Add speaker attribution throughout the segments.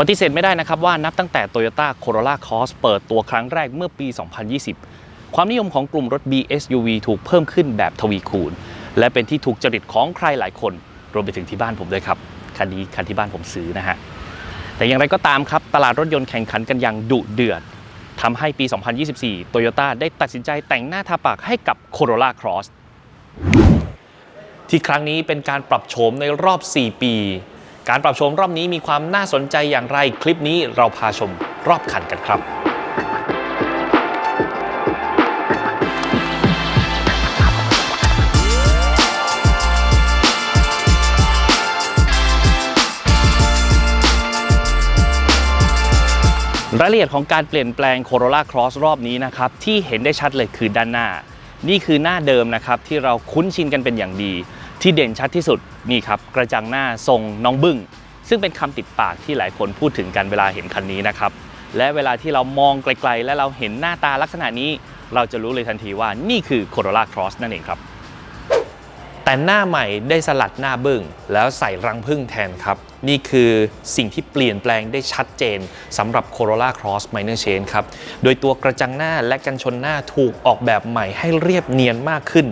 Speaker 1: ปฏิเสธไม่ได้นะครับว่านับตั้งแต่ Toyota Corolla Cross เปิดตัวครั้งแรกเมื่อปี 2020 ความนิยมของกลุ่มรถ BSUV ถูกเพิ่มขึ้นแบบทวีคูณ และเป็นที่ถูกจริตของใครหลายคน รวมไปถึงที่บ้านผมด้วยครับ คันนี้คันที่บ้านผมซื้อนะฮะ แต่อย่างไรก็ตามครับ ตลาดรถยนต์แข่งขันกันอย่างดุเดือดทำให้ปี 2024 Toyota ได้ตัดสินใจแต่งหน้าทาปากให้กับ Corolla Cross ที่ครั้งนี้เป็นการปรับโฉมในรอบ 4 ปี การปรับโฉมรอบนี้มีความน่าสนใจอย่างไรคลิปนี้เราพาชมรอบคันกันครับรายละเอียดของการเปลี่ยนแปลง Corolla Cross รอบนี้นะครับที่เห็นได้ชัดเลยคือด้านหน้า นี่คือหน้าเดิมนะครับที่เราคุ้นชินกันเป็นอย่างดี ที่เด่นชัดที่สุดนี่ครับกระจังหน้าทรงน้องบึ้งซึ่งเป็นคำติดปากที่หลายคนพูดถึงกันเวลาเห็นคันนี้นะครับและเวลาที่เรามองไกลๆ และเราเห็นหน้าตาลักษณะนี้ เราจะรู้เลยทันทีว่านี่คือ Corolla Cross นั่นเองครับ แต่หน้าใหม่ได้สลัดหน้าบึ้งแล้วใส่รังผึ้งแทนครับ นี่คือสิ่งที่เปลี่ยนแปลงได้ชัดเจนสำหรับ Corolla Cross Minor Chain ครับ โดยตัวกระจังหน้าและกันชนหน้าถูกออกแบบใหม่ให้เรียบเนียนมากขึ้น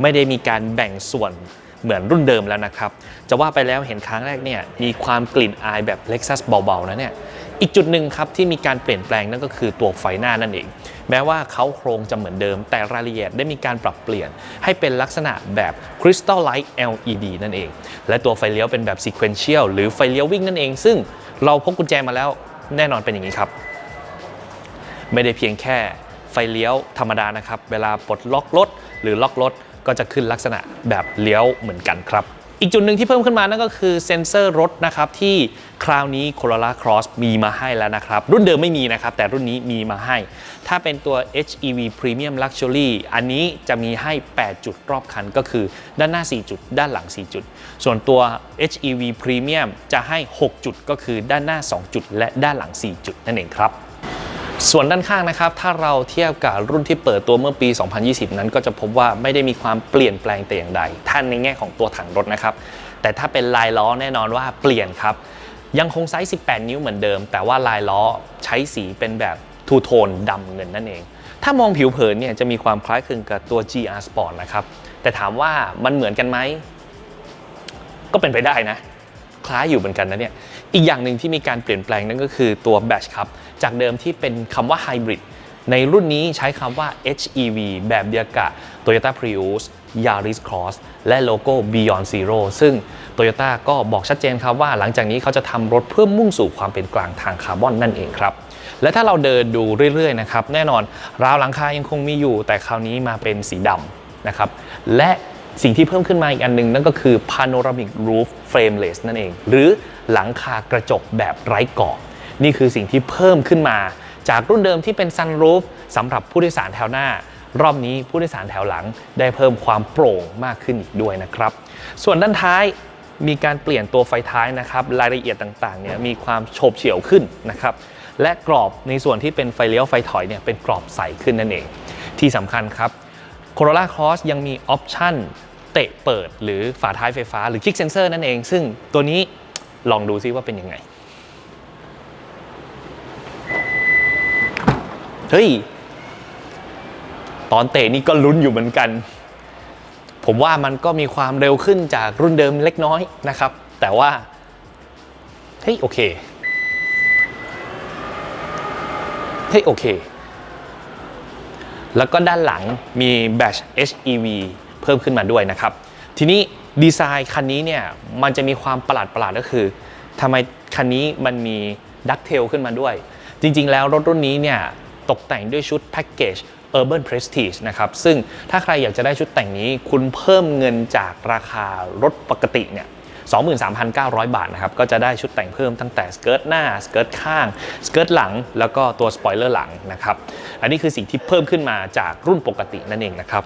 Speaker 1: ไม่ได้มีการแบ่งส่วน เหมือนรุ่นเดิมแล้วนะครับ จะว่าไปแล้วเห็นครั้งแรกเนี่ยมีความกลิ่นอายแบบ Lexus เบาๆนะเนี่ยอีกจุดหนึ่งครับที่มีการเปลี่ยนแปลงนั่นก็คือตัวไฟหน้านั่นเอง แม้ว่าเขาโครงจะเหมือนเดิม แต่รายละเอียดได้มีการปรับเปลี่ยน ให้เป็นลักษณะแบบ Crystal Light LED นั่นเอง และตัวไฟเลี้ยวเป็นแบบ Sequential หรือไฟเลี้ยววิ่งนั่นเอง ซึ่งเราพกกุญแจมาแล้วแน่นอนเป็นอย่างนี้ครับ ไม่ได้เพียงแค่ไฟเลี้ยวธรรมดานะครับ เวลาปลดล็อกรถหรือล็อกรถ ก็จะขึ้นลักษณะแบบเลี้ยวเหมือนกันครับ อีกจุดหนึ่งที่เพิ่มขึ้นมานั่นก็คือเซ็นเซอร์รถนะครับที่คราวนี้ Corolla Cross มีมาให้แล้วนะครับ รุ่นเดิมไม่มีนะครับ แต่รุ่นนี้มีมาให้ ถ้าเป็นตัว HEV Premium Luxury อันนี้จะมีให้ 8 จุดรอบคันก็คือด้านหน้า 4 จุด ด้านหลัง 4 จุด ส่วนตัว HEV Premium จะให้ 6 จุดก็คือด้านหน้า 2 จุด และด้านหลัง 4 จุดนั่นเองครับ ส่วนด้านข้างนะครับ ถ้าเราเทียบกับรุ่นที่เปิดตัวเมื่อปี 2020 นั้นก็จะพบว่าไม่ได้มีความเปลี่ยนแปลงแต่อย่างใดท่านในแง่ของตัวถังรถนะครับ แต่ถ้าเป็นลายล้อแน่นอนว่าเปลี่ยนครับ ยังคงไซส์ 18 นิ้วเหมือนเดิม แต่ว่าลายล้อใช้สีเป็นแบบทูโทนดำเงินนั่นเอง ถ้ามองผิวเผินเนี่ยจะมีความคล้ายคลึงกับตัว GR Sport นะครับ แต่ถามว่ามันเหมือนกันไหม ก็เป็นไปได้นะ คล้ายอยู่เหมือนกันนะเนี่ย อีกอย่างหนึ่งที่มีการเปลี่ยนแปลงนั่นก็คือตัวแบตครับ จากเดิมที่เป็นคำว่าไฮบริดในรุ่นนี้ใช้คำว่า HEV แบบเดียวกับ Toyota Prius Yaris Cross และโลโก้ Beyond Zero ซึ่ง Toyota ก็บอกชัดเจนครับว่าหลังจากนี้เขาจะทำรถเพื่อมุ่งสู่ความเป็นกลางทางคาร์บอนนั่นเองครับ และถ้าเราเดินดูเรื่อยๆนะครับ แน่นอนราวหลังคายังคงมีอยู่ แต่คราวนี้มาเป็นสีดำนะครับ และ สิ่งที่เพิ่มขึ้นมาอีกอันหนึง นั่นก็คือ Panoramic Roof Frameless นั่นเอง หรือหลังคากระจกแบบไร้กรอบ นี่คือสิ่งที่เพิ่มขึ้นมา จากรุ่นเดิมที่เป็น Sunroof สำหรับผู้โดยสารแถวหน้า รอบนี้ผู้โดยสารแถวหลังได้เพิ่มความโปร่งมากขึ้นอีกด้วยนะครับ ส่วนด้านท้ายมีการเปลี่ยนตัวไฟท้ายนะครับ รายละเอียดต่างๆเนี่ยมีความโฉบเฉี่ยวขึ้นนะครับ และกรอบในส่วนที่เป็นไฟเลี้ยวไฟถอยเนี่ยเป็นกรอบใสขึ้นนั่นเอง ที่สำคัญครับ Corolla Cross ยังมีออปชั่น ตะเปิดหรือฝาท้ายไฟฟ้าหรือ Kick Sensor นั่นเอง ซึ่งตัวนี้ลองดูซิว่าเป็นยังไง เฮ้ย ตอนเตะนี่ก็ลุ้นอยู่เหมือนกัน ผมว่ามันก็มีความเร็วขึ้นจากรุ่นเดิมเล็กน้อยนะครับ แต่ว่า เฮ้ย โอเค เฮ้ย โอเค แล้วก็ด้านหลังมี Batch HEV เพิ่มขึ้นมาด้วยนะครับ ทีนี้ดีไซน์คันนี้เนี่ยมันจะมีความประหลาดประหลาดก็คือทำไมคันนี้มันมีดักเทลขึ้นมาด้วย จริงๆ แล้วรถรุ่นนี้เนี่ยตกแต่งด้วยชุดแพ็กเกจ Urban Prestige นะครับ ซึ่งถ้าใครอยากจะได้ชุดแต่งนี้ คุณเพิ่มเงินจากราคารถปกติเนี่ย23,900 บาทนะครับ ก็จะได้ชุดแต่งเพิ่มตั้งแต่สเกิร์ตหน้า สเกิร์ตข้าง สเกิร์ตหลัง แล้วก็ตัวสปอยเลอร์หลังนะครับ อันนี้คือสิ่งที่เพิ่มขึ้นมาจากรุ่นปกตินั่นเองนะครับ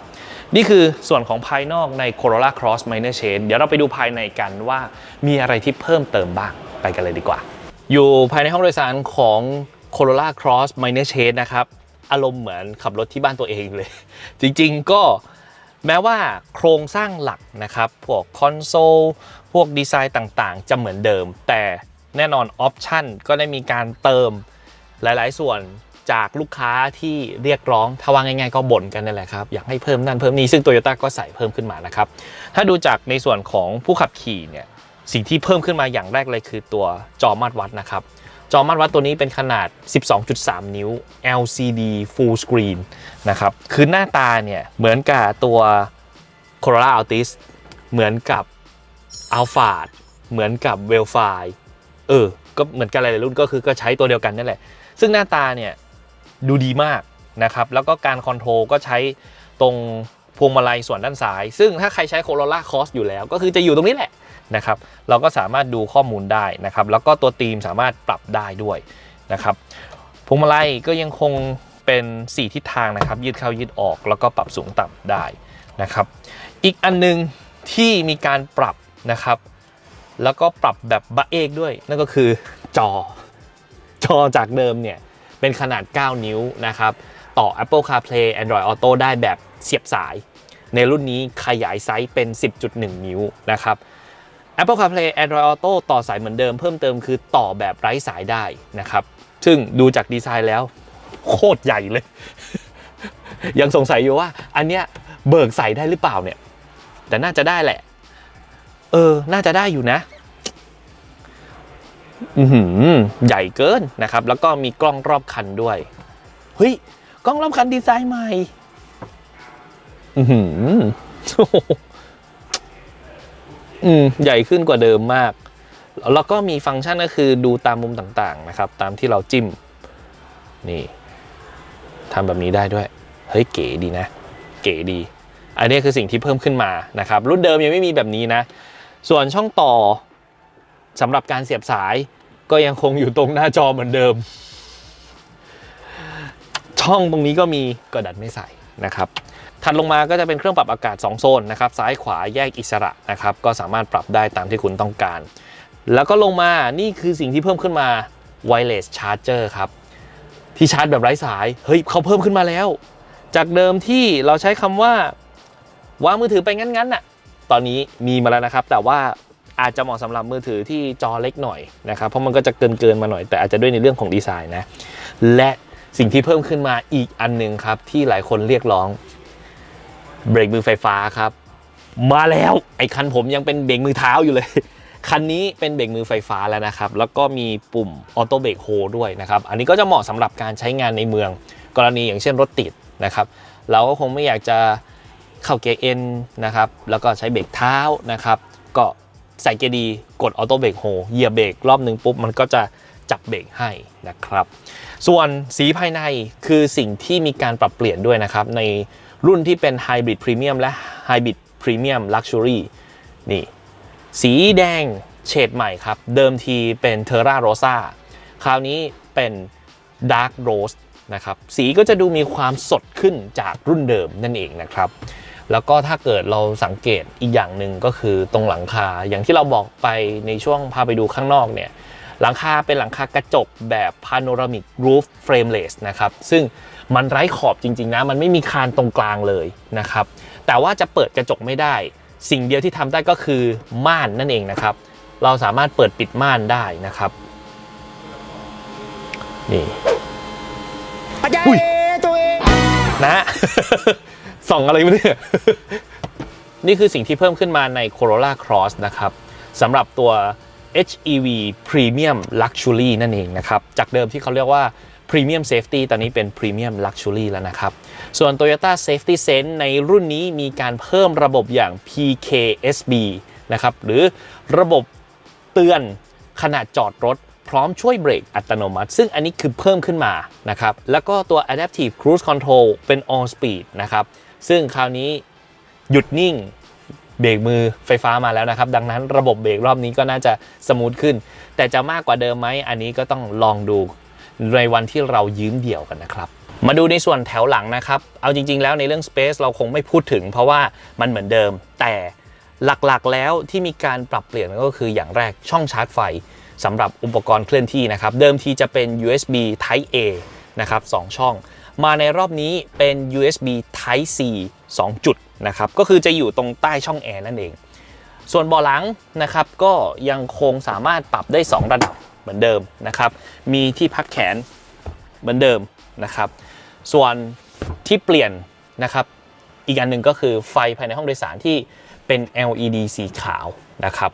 Speaker 1: นี่คือส่วนของภายนอกใน Corolla Cross Minor Change เดี๋ยวเราไปดูภายในกันว่ามีอะไรที่เพิ่มเติมบ้างไปกันเลยดีกว่า อยู่ภายในห้องโดยสารของ Corolla Cross Minor Change นะครับ อารมณ์เหมือนขับรถที่บ้านตัวเองเลย จริงๆก็แม้ว่าโครงสร้างหลักนะครับ พวกคอนโซล พวกดีไซน์ต่างๆ จะเหมือนเดิม แต่แน่นอนออปชันก็ได้มีการเติมหลายๆ ส่วน จากลูกค้าที่เรียกร้องถ้าว่าง่ายๆก็บ่นกันนั่นแหละครับ อยากให้เพิ่มนั่นเพิ่มนี้ซึ่ง Toyota ก็ใส่เพิ่มขึ้นมานะครับ ถ้าดูจากในส่วนของผู้ขับขี่เนี่ยสิ่งที่เพิ่มขึ้นมาอย่างแรกเลยคือตัวจอมาตรวัดนะครับจอมาตรวัดตัวนี้เป็นขนาด 12.3 นิ้ว LCD Full Screen นะครับคือหน้าตาเนี่ยเหมือนกับตัว Corolla Altis เหมือนกับ Alphard เหมือนกับ w e l f i เออ ก็เหมือนกันหลายรุ่นก็คือก็ใช้ตัวเดียวกันนั่นแหละ ซึ่งหน้าตาเนี่ย ดูดีมากนะครับ แล้วก็การคอนโทรลก็ใช้ตรงพวงมาลัยส่วนด้านซ้าย ซึ่งถ้าใครใช้ Corolla Cross อยู่แล้ว ก็คือจะอยู่ตรงนี้แหละนะครับ เราก็สามารถดูข้อมูลได้นะครับ แล้วก็ตัวธีมสามารถปรับได้ด้วยนะครับ พวงมาลัยก็ยังคงเป็น 4 ทิศทางนะครับ ยืดเข้ายืดออก แล้วก็ปรับสูงต่ำได้นะครับ อีกอันหนึงที่มีการปรับนะครับ แล้วก็ปรับแบบบะเอกด้วย นั่นก็คือจอ จอจากเดิมเนี่ย เป็นขนาด 9 นิ้วนะครับ ต่อ Apple CarPlay Android Auto ได้แบบเสียบสาย ในรุ่นนี้ขยายไซส์เป็น 10.1 นิ้วนะครับ Apple CarPlay Android Auto ต่อสายเหมือนเดิมเพิ่มเติมคือต่อแบบไร้สายได้นะครับ ซึ่งดูจากดีไซน์แล้ว โคตรใหญ่เลย ยังสงสัยอยู่ว่า อันเนี้ยเบิกใส่ได้หรือเปล่าเนี่ย แต่น่าจะได้แหละ เออ น่าจะได้อยู่นะ ใหญ่เกินนะครับ แล้วก็มีกล้องรอบคันด้วย เฮ้ย กล้องรอบคันดีไซน์ใหม่อือหือโอ้โหอืมใหญ่ขึ้นกว่าเดิมมาก แล้วก็มีฟังก์ชันก็คือดูตามมุมต่างๆนะครับ ตามที่เราจิ้ม นี่ทำแบบนี้ได้ด้วย เฮ้ยเก๋ดีนะ เก๋ดี อันนี้คือสิ่งที่เพิ่มขึ้นมานะครับ รุ่นเดิมยังไม่มีแบบนี้นะ ส่วนช่องต่อสำหรับการเสียบสาย ก็ยังคงอยู่ตรงหน้าจอเหมือนเดิม ช่องตรงนี้ก็มีก็ดัดไม่ใส่นะครับถัดลงมาก็จะเป็นเครื่องปรับอากาศ 2 โซนนะครับซ้ายขวาแยกอิสระนะครับก็สามารถปรับได้ตามที่คุณต้องการ แล้วก็ลงมานี่คือสิ่งที่เพิ่มขึ้นมา wireless charger ครับ ที่ชาร์จแบบไร้สาย เฮ้ยเขาเพิ่มขึ้นมาแล้ว จากเดิมที่เราใช้คำว่า วางมือถือไปงั้นๆน่ะตอนนี้มีมาแล้วนะครับ แต่ว่า อาจจะเหมาะสำหรับมือถือที่จอเล็กหน่อยนะครับ เพราะมันก็จะเกินเกินมาหน่อย แต่อาจจะด้วยในเรื่องของดีไซน์นะ และสิ่งที่เพิ่มขึ้นมาอีกอันหนึ่งครับ ที่หลายคนเรียกร้องเบรกมือไฟฟ้าครับ มาแล้วไอ้คันผมยังเป็นเบรกมือเท้าอยู่เลยคันนี้เป็นเบรกมือไฟฟ้าแล้วนะครับ แล้วก็มีปุ่มออโต้เบรกโฮด้วยนะครับ อันนี้ก็จะเหมาะสำหรับการใช้งานในเมือง กรณีอย่างเช่นรถติดนะครับ เราก็คงไม่อยากจะเข้าเกียร์เอ็นนะครับ แล้วก็ใช้เบรกเท้านะครับ ก็ ใส่เกียร์ดีกดออโต้เบรกโฮเหยียบเบรกรอบหนึ่งปุ๊บมันก็จะจับเบรกให้นะครับ ส่วนสีภายในคือสิ่งที่มีการปรับเปลี่ยนด้วยนะครับ ในรุ่นที่เป็น Hybrid Premium และ Hybrid Premium Luxury นี่สีแดงเฉดใหม่ครับ เดิมทีเป็น Terra Rosa คราวนี้เป็น Dark Rose นะครับ สีก็จะดูมีความสดขึ้นจากรุ่นเดิมนั่นเองนะครับ แล้วก็ถ้าเกิดเราสังเกตอีกอย่างหนึ่งก็คือตรงหลังคา อย่างที่เราบอกไปในช่วงพาไปดูข้างนอกเนี่ยหลังคาเป็นหลังคากระจกแบบ panoramic roof frameless นะครับซึ่งมันไร้ขอบจริงๆนะ มันไม่มีคานตรงกลางเลยนะครับ แต่ว่าจะเปิดกระจกไม่ได้ สิ่งเดียวที่ทำได้ก็คือม่านนั่นเองนะครับ เราสามารถเปิดปิดม่านได้นะครับ นี่
Speaker 2: อาจาร
Speaker 1: อุ้ย
Speaker 2: ย์ตัวเอง
Speaker 1: นะ ส่องอะไรมาเนี่ย นี่คือสิ่งที่เพิ่มขึ้นมาใน Corolla Cross นะครับสำหรับตัว HEV Premium Luxury นั่นเองนะครับ จากเดิมที่เขาเรียกว่า Premium Safety ตอนนี้เป็น Premium Luxury แล้วนะครับ ส่วน Toyota Safety Sense ในรุ่นนี้มีการเพิ่มระบบอย่าง PKSB นะครับหรือระบบเตือนขณะจอดรถพร้อมช่วยเบรกอัตโนมัติ ซึ่งอันนี้คือเพิ่มขึ้นมานะครับ แล้วก็ตัว Adaptive Cruise Control เป็น All Speed นะครับ ซึ่งคราวนี้หยุดนิ่งเบรกมือไฟฟ้ามาแล้วนะครับ ดังนั้นระบบเบรกรอบนี้ก็น่าจะสมูทขึ้น แต่จะมากกว่าเดิมไหมอันนี้ก็ต้องลองดูในวันที่เรายืมเดี่ยวกันนะครับ มาดูในส่วนแถวหลังนะครับ เอาจริง ๆ แล้วในเรื่อง Space เราคงไม่พูดถึง เพราะว่ามันเหมือนเดิม แต่หลักๆแล้วที่มีการปรับเปลี่ยนก็คืออย่างแรกช่องชาร์จไฟสำหรับอุปกรณ์เคลื่อนที่นะครับ เดิมทีจะเป็น USB Type A นะครับ2ช่อง มาในรอบนี้เป็น USB Type C 2 จุดนะครับ ก็คือจะอยู่ตรงใต้ช่องแอร์นั่นเอง ส่วนเบาะหลังนะครับ ก็ยังคงสามารถปรับได้ 2 ระดับเหมือนเดิมนะครับ มีที่พักแขนเหมือนเดิมนะครับ ส่วนที่เปลี่ยนนะครับ อีกอันหนึ่งก็คือไฟภายในห้องโดยสารที่เป็น LED สีขาวนะครับ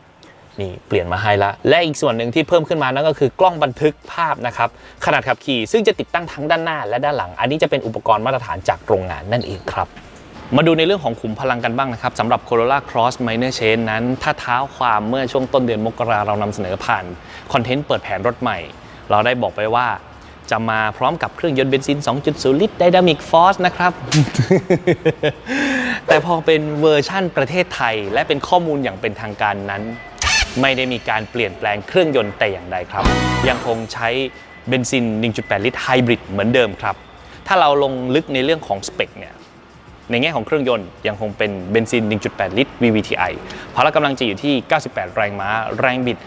Speaker 1: นี่เปลี่ยนมาให้ละ และอีกส่วนหนึ่งที่เพิ่มขึ้นมานั่นก็คือกล้องบันทึกภาพนะครับขนาดขับขี่ซึ่งจะติดตั้งทั้งด้านหน้าและด้านหลัง อันนี้จะเป็นอุปกรณ์มาตรฐานจากโรงงานนั่นเองครับมาดูในเรื่องของขุมพลังกันบ้างนะครับสำหรับ Corolla Cross Minor Change นั้น ถ้าเท้าความเมื่อช่วงต้นเดือนมกราเรานำเสนอผ่านคอนเทนต์เปิดแผนรถใหม่ เราได้บอกไปว่า จะมาพร้อมกับเครื่องยนต์เบนซิน 2.0 ลิตร Dynamic Force นะครับ แต่พอเป็นเวอร์ชั่นประเทศไทย และเป็นข้อมูลอย่างเป็นทางการนั้น ไม่ได้มีการเปลี่ยนแปลงเครื่องยนต์แต่อย่างใดครับ ยังคงใช้เบนซิน 1.8 ลิตรไฮบริดเหมือนเดิมครับ ถ้าเราลงลึกในเรื่องของสเปคเนี่ยในแง่ของเครื่องยนต์ยังคงเป็นเบนซิน 1.8 ลิตร VVTi พละกำลังจะอยู่ที่ 98 แรงม้า แรงบิด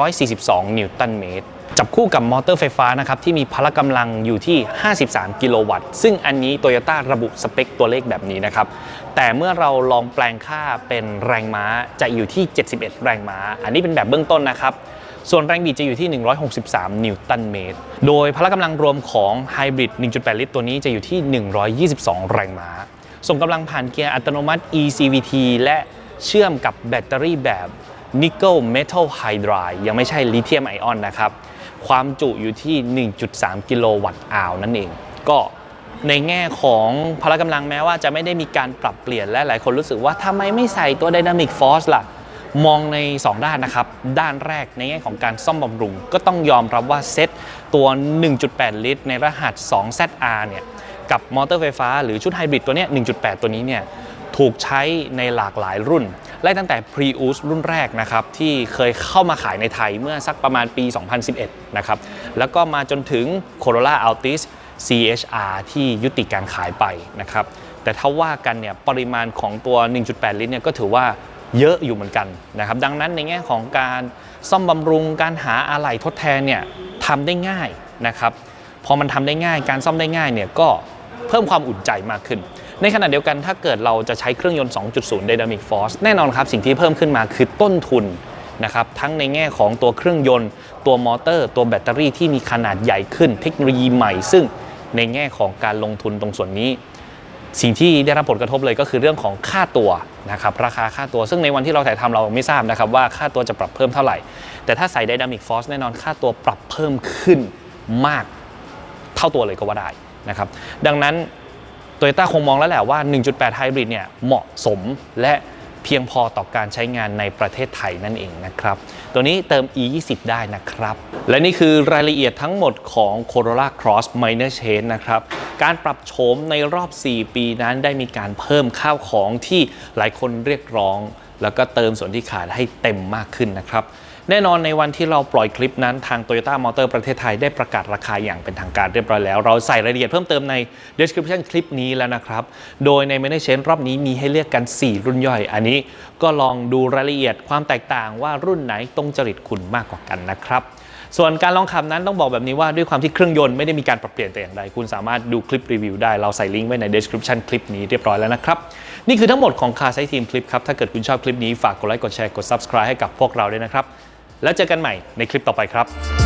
Speaker 1: 142 นิวตันเมตร จับคู่กับมอเตอร์ไฟฟ้านะครับที่มีพละกำลังอยู่ที่ 53 กิโลวัตต์ ซึ่งอันนี้ Toyota ระบุสเปคตัวเลขแบบนี้นะครับ แต่เมื่อเราลองแปลงค่าเป็นแรงม้าจะอยู่ที่ 71 แรงม้า อันนี้เป็นแบบเบื้องต้นนะครับ ส่วนแรงบิดจะอยู่ที่ 163 นิวตันเมตร โดยพละกำลังรวมของไฮบริด 1.8 ลิตรตัวนี้จะอยู่ที่ 122 แรงม้า ส่งกำลังผ่านเกียร์อัตโนมัติ eCVT และเชื่อมกับแบตเตอรี่แบบ Nickel Metal Hydride ยังไม่ใช่ลิเธียมไอออนนะครับ ความจุอยู่ที่ 1.3 กิโลวัตต์อาวนั่นเอง ก็ในแง่ของพละกำลังแม้ว่าจะไม่ได้มีการปรับเปลี่ยนและหลายคนรู้สึกว่าทำไมไม่ใส่ตัว Dynamic Force ล่ะ มองใน 2 ด้านนะครับ ด้านแรกในแง่ของการซ่อมบำรุง ก็ต้องยอมรับว่าเซ็ตตัว 1.8 ลิตร ในรหัส 2ZR เนี่ยกับมอเตอร์ไฟฟ้าหรือชุดไฮบริดตัวนี้1.8 ตัวนี้เนี่ยถูกใช้ในหลากหลายรุ่น ไล่ตั้งแต่ Prius รุ่นแรกนะครับที่เคยเข้ามาขายในไทยเมื่อสักประมาณปี 2011 นะครับแล้วก็มาจนถึง Corolla Altis CHR ที่ยุติการขายไปนะครับแต่ถ้าว่ากันเนี่ยปริมาณของตัว 1.8 ลิตรเนี่ยก็ถือว่าเยอะอยู่เหมือนกันนะครับดังนั้นในแง่ของการซ่อมบำรุงการหาอะไหล่ทดแทนเนี่ยทำได้ง่ายนะครับพอมันทำได้ง่ายการซ่อมได้ง่ายเนี่ยก็เพิ่มความอุ่นใจมากขึ้น ในขณะเดียวกันถ้าเกิดเราจะใช้เครื่องยนต์ 2.0 Dynamic Force แน่นอนครับสิ่งที่เพิ่มขึ้นมาคือต้นทุนนะครับทั้งในแง่ของตัวเครื่องยนต์ ตัวมอเตอร์ ตัวแบตเตอรี่ที่มีขนาดใหญ่ขึ้นเทคโนโลยีใหม่ ซึ่งในแง่ของการลงทุนตรงส่วนนี้ สิ่งที่ได้รับผลกระทบเลยก็คือเรื่องของค่าตัวนะครับราคาค่าตัวซึ่งในวันที่เราถ่ายทำเราไม่ทราบนะครับว่าค่าตัวจะปรับเพิ่มเท่าไหร่ แต่ถ้าใส่ Dynamic Force แน่นอนค่าตัวปรับเพิ่มขึ้นมากเท่าตัวเลยก็ว่าได้นะครับดังนั้น โตโยต้าคงมองแล้วแหละว่า 1.8 ไฮบริดเนี่ยเหมาะสมและเพียงพอต่อการใช้งานในประเทศไทยนั่นเองนะครับ ตัวนี้เติม e 2 0ได้นะครับ และนี่คือรายละเอียดทั้งหมดของ Corolla Cross Minor Change นะครับ การปรับโฉมในรอบ 4 ปีนั้นได้มีการเพิ่มข้าวของที่หลายคนเรียกร้อง แล้วก็เติมส่วนที่ขาดให้เต็มมากขึ้นนะครับ แน่นอนในวันที่เราปล่อยคลิปนั้นทาง Toyota Motor ประเทศไทยได้ประกาศราคาอย่างเป็นทางการเรียบร้อยแล้ว เราใส่รายละเอียดเพิ่มเติมใน description คลิปนี้แล้วนะครับ โดยใน m a n a g e n รอบนี้มีให้เลือกกัน 4 รุ่นย่อย อันนี้ก็ลองดูรายละเอียดความแตกต่างว่ารุ่นไหนตรงจริตคุณมากกว่ากันนะครับส่วนการลองขับนั้นต้องบอกแบบนี้ว่าด้วยความที่เครื่องยนต์ไม่ได้มีการปรับเปลี่ยนแต่อย่างใด คุณสามารถดูคลิปรีวิวได้ เราใส่ลิงก์ไว้ใน description คลิปนี้เรียบร้อยแล้วนะครับ นี่คือทั้งหมดของ Car Site Team คลิปครับ ถ้าเกิดคุณชอบคลิปนี้ฝากกดไลค์กดแชร์กด subscribe ให้กับพวกเราด้วยนะครับ แล้วเจอกันใหม่ในคลิปต่อไปครับ